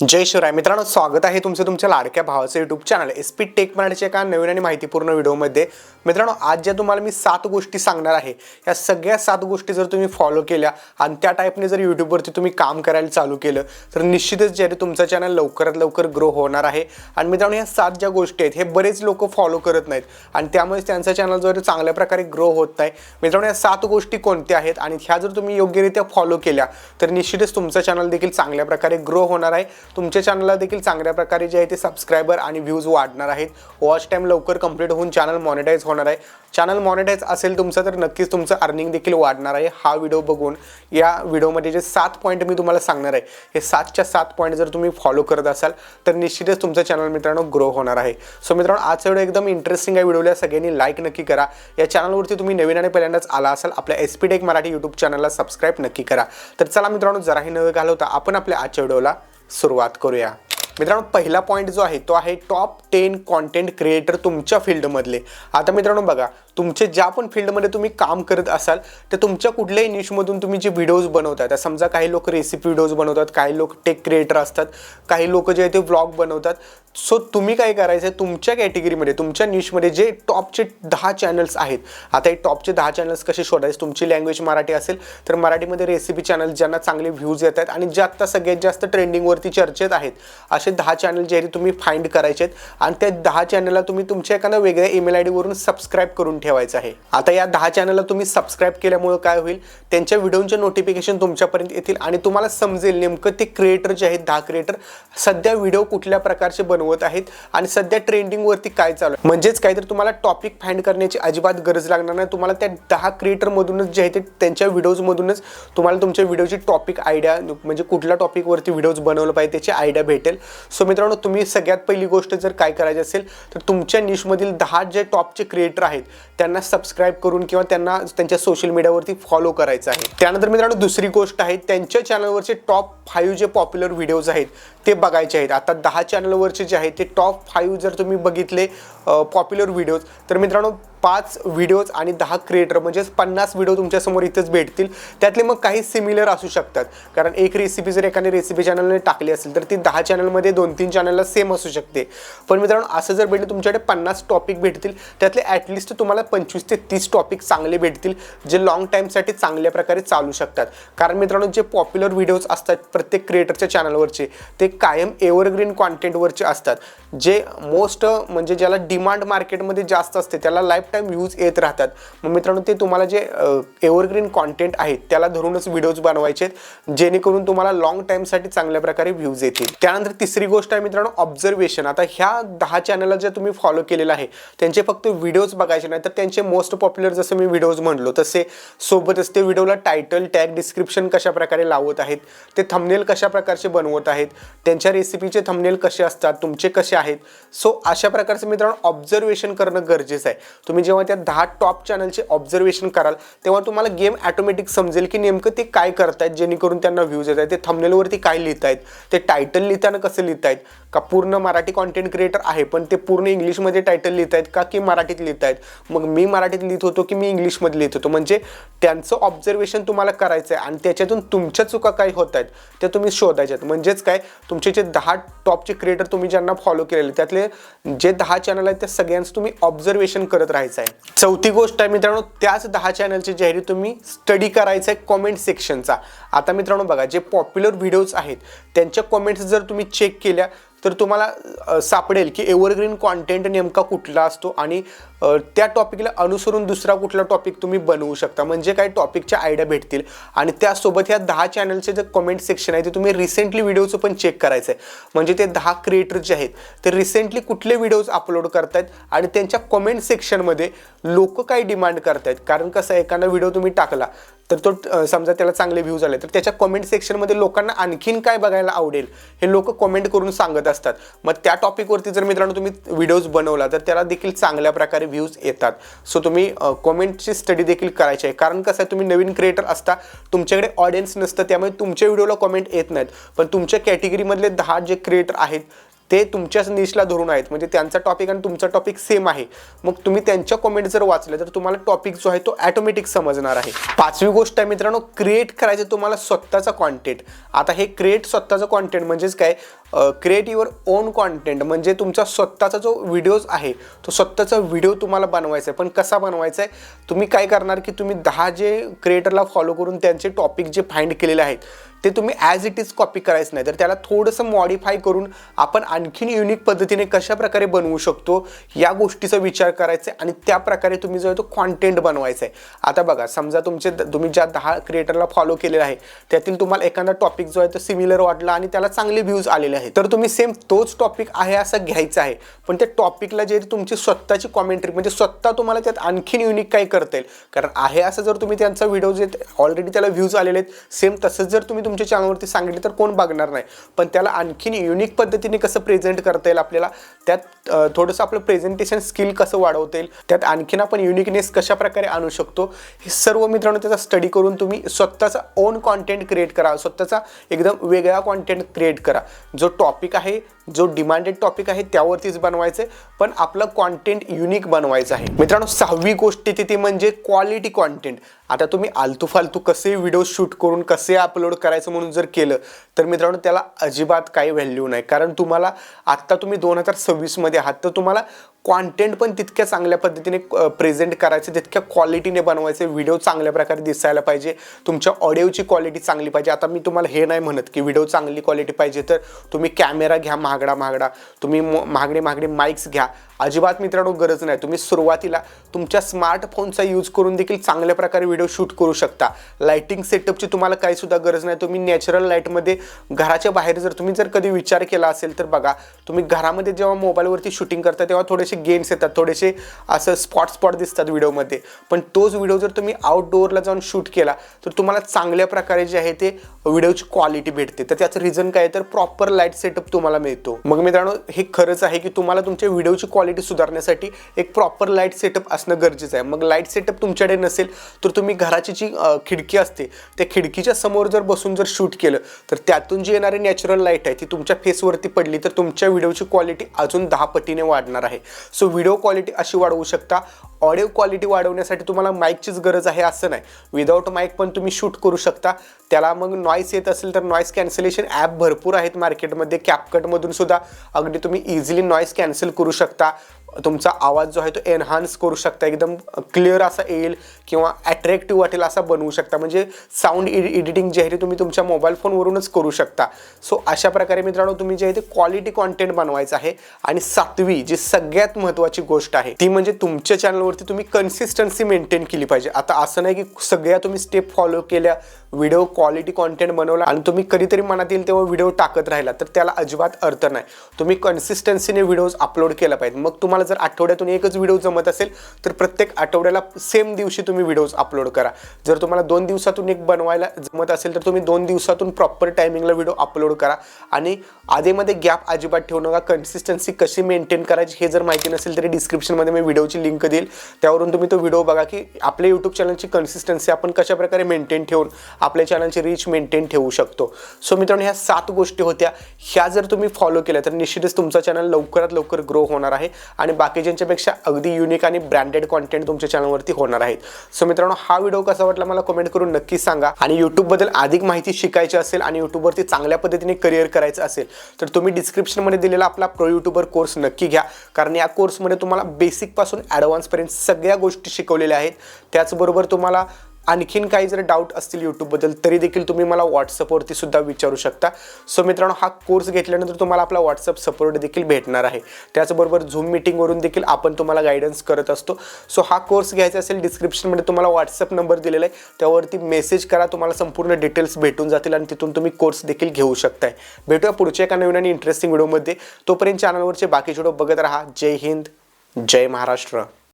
जय शिवराय. मित्रांनो स्वागत आहे तुमचं तुमच्या लाडक्या भावाचं YouTube channel S P tech मराठीच्या एका नवीन आणि माहितीपूर्ण व्हिडिओमध्ये मित्रांनो आज ज्या तुम्हाला मी सात गोष्टी सांगणार आहे या सगळ्या सात गोष्टी जर तुम्ही फॉलो केल्या आणि त्या टाईपने जर यूट्यूबवरती तुम्ही काम करायला चालू केलं तर निश्चितच जे तुमचं चॅनल लवकरात लवकर ग्रो होणार आहे. आणि मित्रांनो या सात ज्या गोष्टी आहेत हे बरेच लोक फॉलो करत नाहीत आणि त्यामुळे त्यांचा चॅनल जर चांगल्या प्रकारे ग्रो होत नाही. मित्रांनो या सात गोष्टी कोणत्या आहेत आणि ह्या जर तुम्ही योग्यरित्या फॉलो केल्या तर निश्चितच तुमचं चॅनल देखील चांगल्या प्रकारे ग्रो होणार आहे. तुमच्या चॅनलला देखील चांगल्या प्रकारे जे आहे ते सबस्क्रायबर आणि व्ह्यूज वाढणार आहेत. वॉच टाईम लवकर कंप्लीट होऊन चॅनल मॉनिटाईज होणार आहे. चॅनल मॉनिटाईज असेल तुमचं तर नक्कीच तुमचं अर्निंग देखील वाढणार आहे. हा व्हिडिओ बघून या व्हिडिओमध्ये जे सात पॉईंट मी तुम्हाला सांगणार आहे हे सातच्या सात पॉईंट जर तुम्ही फॉलो करत असाल तर निश्चितच तुमचं चॅनल मित्रांनो ग्रो होणार आहे. सो मित्रांनो आजचा व्हिडिओ एकदम इंटरेस्टिंग आहे व्हिडिओला सगळ्यांनी लाईक नक्की करा. या चॅनलवरती तुम्ही नवीन आणि पहिल्यांदाच आला असाल आपल्या S P tech Marathi YouTube चॅनलला सबस्क्राईब नक्की करा. तर चला मित्रांनो जराही न घालवता आपण आपल्या आजच्या व्हिडिओला सुरुवात करूया. मित्रांनो पहिला पॉईंट जो आहे तो आहे टॉप टेन कॉन्टेंट क्रिएटर तुमच्या फील्डमधले आता मित्रांनो बघा तुमचे ज्या पण फील्डमध्ये तुम्ही काम करत असाल तर तुमच्या कुठल्याही निशमधून तुम्ही जे व्हिडिओज बनवतात आता समजा काही लोक रेसिपी व्हिडिओज बनवतात काही लोक टेक क्रिएटर असतात काही लोक जे आहे ते व्लॉग बनवतात. सो तुम्ही काय करायचं आहे तुमच्या कॅटेगरीमध्ये तुमच्या निशमध्ये जे टॉपचे दहा चॅनल्स आहेत आता हे टॉपचे दहा चॅनल्स कसे शोधायचे तुमची लँग्वेज मराठी असेल तर मराठीमध्ये रेसिपी चॅनल ज्यांना चांगले व्ह्यूज येत आहेत आणि जे आत्ता सगळ्यात जास्त ट्रेंडिंगवरती चर्चेत आहेत असे दहा चॅनल जे आहेत तुम्ही फाइंड करायचे आहेत आणि त्या दहा चॅनलला तुम्ही तुमच्या एखाद्या वेगळ्या ईमेल आय डीवरून सबस्क्राईब करून ठेवायचं आहे. आता या दहा चॅनलला तुम्ही सबस्क्राईब केल्यामुळे काय होईल? त्यांच्या व्हिडिओचे नोटिफिकेशन तुमच्यापर्यंत येतील आणि तुम्हाला समजेल नेमकं ते क्रिएटर जे आहेत दहा क्रिएटर सध्या व्हिडिओ कुठल्या प्रकारचे बनवत आहेत आणि सध्या ट्रेंडिंगवरती काय चालू आहे? म्हणजेच काहीतरी तर तुम्हाला टॉपिक फाइंड करण्याची अजिबात गरज लागणार नाही. तुम्हाला त्या दहा क्रिएटरमधूनच जे आहे ते त्यांच्या व्हिडिओजमधूनच तुम्हाला तुमच्या व्हिडिओची टॉपिक आयडिया म्हणजे कुठल्या टॉपिकवरती व्हिडिओज बनवलं पाहिजे त्याची आयडिया भेटेल. सो मित्रांनो तुम्ही सगळ्यात पहिली गोष्ट जर काय करायची असेल तर तुमच्या निशमधील दहा जे टॉपचे क्रिएटर आहेत त्यांना सबस्क्राईब करून किंवा त्यांना त्यांच्या सोशल मीडियावरती फॉलो करायचं आहे. त्यानंतर मित्रांनो दुसरी गोष्ट आहे त्यांच्या चॅनलवरचे टॉप फाईव्ह जे पॉप्युलर व्हिडिओज आहेत ते बघायचे आहेत. आता दहा चॅनलवरचे जे आहेत ते टॉप फाईव्ह जर तुम्ही बघितले पॉप्युलर व्हिडिओज तर मित्रांनो पाच व्हिडिओज आणि दहा क्रिएटर म्हणजेच पन्नास व्हिडिओ तुमच्यासमोर इथेच भेटतील. त्यातले मग काही सिमिलर असू शकतात. कारण एक रेसिपी जर एखाद्या रेसिपी चॅनलने टाकली असेल तर ती दहा चॅनलमध्ये दोन तीन चॅनलला सेम असू शकते. पण मित्रांनो असं जर भेटलं तुमच्याकडे पन्नास टॉपिक भेटतील. त्यातले ॲटलिस्ट तुम्हाला पंचवीस ते तीस टॉपिक चांगले भेटतील जे लाँग टाईमसाठी चांगल्या प्रकारे चालू शकतात. कारण मित्रांनो जे पॉप्युलर व्हिडिओज असतात प्रत्येक क्रिएटरच्या चॅनलवरचे ते कायम एव्हरग्रीन कॉन्टेंटवरचे असतात. जे मोस्ट म्हणजे ज्याला डिमांड मार्केटमध्ये जास्त असते त्याला लाईफ टाईम व्ह्यूज येत राहतात. मग मित्रांनो ते तुम्हाला जे एव्हरग्रीन कॉन्टेंट आहेत त्याला धरूनच व्हिडिओज बनवायचे जेणेकरून तुम्हाला लॉंग टाईमसाठी चांगल्या प्रकारे व्ह्यूज येतील. त्यानंतर तिसरी गोष्ट आहे मित्रांनो ऑब्झर्वेशन आता ह्या दहा चॅनलला जे तुम्ही फॉलो केलेलं आहे त्यांचे फक्त व्हिडिओज बघायचे नाही तर त्यांचे मोस्ट पॉप्युलर जसं मी व्हिडिओज म्हणलो तसे सोबतच ते व्हिडिओला टायटल टॅग डिस्क्रिप्शन कशा प्रकारे लावत आहेत ते थंबनेल कशा प्रकारचे बनवत आहेत त्यांच्या रेसिपीचे थंबनेल कसे असतात तुमचे कसे आहेत. सो अशा प्रकारचं मित्रांनो ऑब्झर्वेशन करणं गरजेचं आहे. तुम्ही जेव्हा त्या दहा टॉप चॅनलचे ऑब्झर्वेशन कराल तेव्हा तुम्हाला गेम ॲटोमॅटिक समजेल की नेमकं ते काय करतायत जेणेकरून त्यांना व्ह्यूज येत आहेत. ते थंबनेलवरती काय लिहित आहेत ते टायटल लिहिताना कसं लिहित आहेत का पूर्ण मराठी कॉन्टेंट क्रिएटर आहे पण ते पूर्ण इंग्लिशमध्ये टायटल लिहित आहेत का की मराठीत लिहित आहेत मग मी मराठीत लिहित होतो की मी इंग्लिशमध्ये लिहित होतो. म्हणजे त्यांचं ऑब्झर्वेशन तुम्हाला करायचं आहे आणि त्याच्यातून तुमच्या चुका काय होत आहेत त्या तुम्ही शोधायच्यात. म्हणजेच काय? तुमचे जे दहा टॉपचे क्रिएटर तुम्ही ज्यांना फॉलो केलेले त्यातले जे दहा चॅनल आहेत त्या सगळ्यांचं तुम्ही ऑब्झर्वेशन करत राहायचं. आहे चौथी गोष्ट आहे मित्रांनो त्याच दहा चॅनलची जाहिरी तुम्ही स्टडी करायचं आहे कॉमेंट सेक्शनचा आता मित्रांनो बघा जे पॉप्युलर व्हिडिओज आहेत त्यांच्या कॉमेंट्स जर तुम्ही चेक केल्या तर तुम्हाला सापडेल की एव्हरग्रीन कॉन्टेंट नेमका कुठला असतो आणि त्या टॉपिकला अनुसरून दुसरा कुठला टॉपिक तुम्ही बनवू शकता. म्हणजे काय टॉपिकच्या आयडिया भेटतील. आणि त्यासोबत ह्या दहा चॅनलचे जे कमेंट सेक्शन आहे ते तुम्ही रिसेंटली व्हिडिओचं पण चेक करायचं आहे म्हणजे ते दहा क्रिएटर जे आहेत ते रिसेंटली कुठले व्हिडिओज अपलोड करतायत आणि त्यांच्या कमेंट सेक्शनमध्ये लोक काय डिमांड करतायत. कारण कसं आहे एखादा व्हिडिओ तुम्ही टाकला तर तो समजा त्याला चांगले व्ह्यूज आले तर त्याच्या कमेंट सेक्शनमध्ये लोकांना आणखीन काय बघायला आवडेल हे लोक कमेंट करून सांगत असतात. मग त्या टॉपिकवरती जर मित्रांनो तुम्ही व्हिडिओज बनवला तर त्याला देखील चांगल्या प्रकारे व्ह्यूज येतात. सो तुम्ही कॉमेंटची स्टडी देखील करायची आहे. कारण कसं आहे तुम्ही नवीन क्रिएटर असता तुमच्याकडे ऑडियन्स नसतं त्यामुळे तुमच्या व्हिडिओला कॉमेंट येत नाहीत. पण तुमच्या कॅटेगरीमधले दहा जे क्रिएटर आहेत ते तुमच्याच निशला धरून आहेत. म्हणजे त्यांचा टॉपिक आणि तुमचा टॉपिक सेम आहे. मग तुम्ही त्यांच्या कॉमेंट जर वाचले तर तुम्हाला टॉपिक जो आहे तो ॲटोमॅटिक समजणार आहे. पाचवी गोष्ट आहे मित्रांनो क्रिएट करायचं तुम्हाला स्वतःचा कॉन्टेंट आता हे क्रिएट स्वतःचं कॉन्टेंट म्हणजेच काय? क्रिएट युअर ओन कॉन्टेंट म्हणजे तुमचा स्वतःचा जो व्हिडिओज आहे तो स्वतःचा व्हिडिओ तुम्हाला बनवायचा आहे. पण कसा बनवायचा आहे? तुम्ही काय करणार की तुम्ही दहा जे क्रिएटरला फॉलो करून त्यांचे टॉपिक जे फाइंड केलेले आहेत ते तुम्ही ॲज इट इज कॉपी करायचं नाही. तर त्याला थोडंसं मॉडिफाय करून आपण आणखीन युनिक पद्धतीने कशा प्रकारे बनवू शकतो या गोष्टीचा विचार करायचा आहे आणि त्या प्रकारे तुम्ही जो आहे तो कॉन्टेंट बनवायचा आहे. आता बघा समजा तुमचे तुम्ही ज्या दहा क्रिएटरला फॉलो केलेला आहे त्यातील तुम्हाला एखादा टॉपिक जो आहे तो सिमिलर वाटला आणि त्याला चांगले व्ह्यूज आलेले आहेत. तर तुम्ही सेम तोच टॉपिक आहे असं घ्यायचा आहे. पण त्या टॉपिकला जे तुमची स्वतःची कॉमेंट्री म्हणजे स्वतः तुम्हाला त्यात आणखीन युनिक काही करता येईल. कारण आहे असं जर तुम्ही त्यांचा व्हिडिओ जे ऑलरेडी त्याला व्ह्यूज आलेले आहेत सेम तसंच जर तुम्ही तुमच्या चॅनलवरती सांगितले तर कोण बघणार नाही. पण त्याला आणखीन युनिक पद्धतीने कसं प्रेझेंट करता येईल आपल्याला त्यात थोडंसं आपलं प्रेझेंटेशन स्किल कसं वाढवता येईल त्यात आणखीन आपण युनिकनेस कशा प्रकारे आणू शकतो हे सर्व मित्रांनो त्याचा स्टडी करून तुम्ही स्वतःचा ओन कॉन्टेंट क्रिएट करा स्वतःचा एकदम वेगळा कॉन्टेंट क्रिएट करा. जो टॉपिक आहे जो डिमांडेड टॉपिक आहे त्यावरतीच बनवायचं आहे पण आपलं कॉन्टेंट युनिक बनवायचं आहे. मित्रांनो सहावी गोष्ट ती ती म्हणजे क्वालिटी कॉन्टेंट आता तुम्ही आलतू फालतू कसे व्हिडिओ शूट करून कसे अपलोड करायचं म्हणून जर केलं तर मित्रांनो त्याला अजिबात काही व्हॅल्यू नाही. कारण तुम्हाला आत्ता तुम्ही दोन हजार सव्वीसमध्ये आहात तर तुम्हाला कॉन्टेंट पण तितक्या चांगल्या पद्धतीने प्रेझेंट करायचं तितक्या क्वालिटीने बनवायचे व्हिडिओ चांगल्या प्रकारे दिसायला पाहिजे. तुमच्या ऑडिओची क्वालिटी चांगली पाहिजे. आता मी तुम्हाला हे नाही म्हणत की व्हिडिओ चांगली क्वालिटी पाहिजे तर तुम्ही कॅमेरा घ्या महागडा महागडा तुम्ही महागडे महागडे माईक्स घ्या. अजिबात मित्रांनो गरज नाही. तुम्ही सुरुवातीला तुमच्या स्मार्टफोनचा यूज करून देखील चांगल्या प्रकारे व्हिडिओ शूट करू शकता. लाइटिंग सेटअपची तुम्हाला काही सुद्धा गरज नाही. तुम्ही नॅचरल लाईटमध्ये घराच्या बाहेर जर तुम्ही जर कधी विचार केला असेल तर बघा तुम्ही घरामध्ये जेव्हा मोबाईलवरती शूटिंग करता तेव्हा थोडेसे गेम्स येतात. थोडेसे असं स्पॉट स्पॉट दिसतात व्हिडिओमध्ये पण तोच व्हिडिओ जर तुम्ही आउटडोअरला जाऊन शूट केला तर तुम्हाला चांगल्या प्रकारे जे आहे ते व्हिडिओची क्वालिटी भेटते. तर त्याचं रिझन काय आहे? तर प्रॉपर लाइट सेटअप तुम्हाला मिळतो. मग मित्रांनो हे खरंच आहे की तुम्हाला तुमच्या व्हिडिओची क्वालिटी सुधारण्यासाठी एक प्रॉपर लाइट सेटअप असणं गरजेचं आहे. मग लाइट सेटअप तुमच्याकडे नसेल तर तुम्ही घराची जी खिडकी असते त्या खिडकीच्या समोर जर बसून जर शूट केलं तर त्यातून जी येणारी नॅचरल लाइट आहे ती तुमच्या फेसवरती पडली तर तुमच्या व्हिडिओची क्वालिटी अजून दहा पटीने वाढणार आहे. सो व्हिडिओ क्वालिटी अशी वाढवू शकता. ऑडिओ क्वालिटी वाढवण्यासाठी तुम्हाला माईकचीच गरज आहे असं नाही. विदाऊट माईक पण तुम्ही शूट करू शकता. त्याला मग नॉईस येत असेल तर नॉईस कॅन्सलेशन ॲप भरपूर आहेत मार्केटमध्ये कॅपकटमधून सुद्धा अगदी तुम्ही इझिली नॉईस कॅन्सल करू शकता. तुमचा आवाज जो आहे तो एनहान्स करू शकता एकदम क्लिअर असा येईल किंवा ॲट्रॅक्टिव्ह वाटेल असा बनवू शकता. म्हणजे साऊंड एडिटिंग जे आहे ते तुम्ही तुमच्या मोबाईल फोनवरूनच करू शकता. सो अशा प्रकारे मित्रांनो तुम्ही जे आहे ते क्वालिटी कॉन्टेंट बनवायचं आहे. आणि सातवी जी सगळ्यात महत्त्वाची गोष्ट आहे ती म्हणजे तुमच्या चॅनलवरती तुम्ही कन्सिस्टन्सी मेंटेन केली पाहिजे. आता असं नाही की सगळ्या तुम्ही स्टेप फॉलो केल्या व्हिडिओ क्वालिटी कॉन्टेंट बनवला आणि तुम्ही कधीतरी मनात येईल तेव्हा व्हिडिओ टाकत राहिला तर त्याला अजिबात अर्थ नाही. तुम्ही कन्सिस्टन्सीने व्हिडिओज अपलोड केला पाहिजे मग तुम्हाला जर आठवड्यातून एकच व्हिडिओ जमत असेल तर प्रत्येक आठवड्याला सेम दिवशी तुम्ही व्हिडिओज अपलोड करा. जर तुम्हाला दोन दिवसातून एक बनवायला जमत असेल तर तुम्ही दोन दिवसातून प्रॉपर टायमिंगला व्हिडिओ अपलोड करा. आणि आधीमध्ये गॅप अजिबात ठेवू नका. कन्सिस्टन्सी कशी मेंटेन करायची हे जर माहिती नसेल तरी डिस्क्रिप्शनमध्ये मी व्हिडिओची लिंक देईल. त्यावरून तुम्ही तो व्हिडिओ बघा की आपल्या यूट्यूब चॅनलची कन्सिस्टन्सी आपण कशाप्रकारे मेंटेन ठेवून आपल्या चॅनलची रीच मेंटेन ठेवू शकतो. सो मित्रांनो ह्या सात गोष्टी होत्या. ह्या जर तुम्ही फॉलो केल्या तर निश्चितच तुमचा चॅनल लवकरात लवकर ग्रो होणार आहे. आणि बाकीच्यांच्यापेक्षा अगदी युनिक आणि ब्रँडेड कॉन्टेंट तुमच्या चॅनलवरती होणार आहेत. सो मित्रांनो हा व्हिडिओ कसा वाटला मला कमेंट करून नक्की सांगा. आणि यूट्यूबबद्दल अधिक माहिती शिकायची असेल आणि यूट्यूबवरती चांगल्या पद्धतीने करिअर करायचं असेल तर तुम्ही डिस्क्रिप्शनमध्ये दिलेला आपला प्रो युट्यूबर कोर्स नक्की घ्या. कारण या कोर्समध्ये तुम्हाला बेसिकपासून ॲडव्हान्सपर्यंत सगळ्या गोष्टी शिकवलेल्या आहेत. त्याचबरोबर तुम्हाला आणखीन काही जर डाऊट असतील यूट्यूबबद्दल तरी देखील तुम्ही मला व्हॉट्सअपवरती सुद्धा विचारू शकता. सो मित्रांनो हा कोर्स घेतल्यानंतर तुम्हाला आपला व्हॉट्सअप सपोर्ट देखील भेटणार आहे. त्याचबरोबर झूम मिटिंगवरून देखील आपण तुम्हाला गायडन्स करत असतो. सो हा कोर्स घ्यायचा असेल डिस्क्रिप्शनमध्ये तुम्हाला व्हॉट्सअप नंबर दिलेला आहे. त्यावरती मेसेज करा तुम्हाला संपूर्ण डिटेल्स भेटून जातील आणि तिथून तुम्ही कोर्स देखील घेऊ शकताय. भेटूया पुढच्या एका नवीन आणि इंटरेस्टिंग व्हिडिओमध्ये तोपर्यंत चॅनलवरचे बाकीचे व्हिडिओ बघत राहा. जय हिंद जय महाराष्ट्र.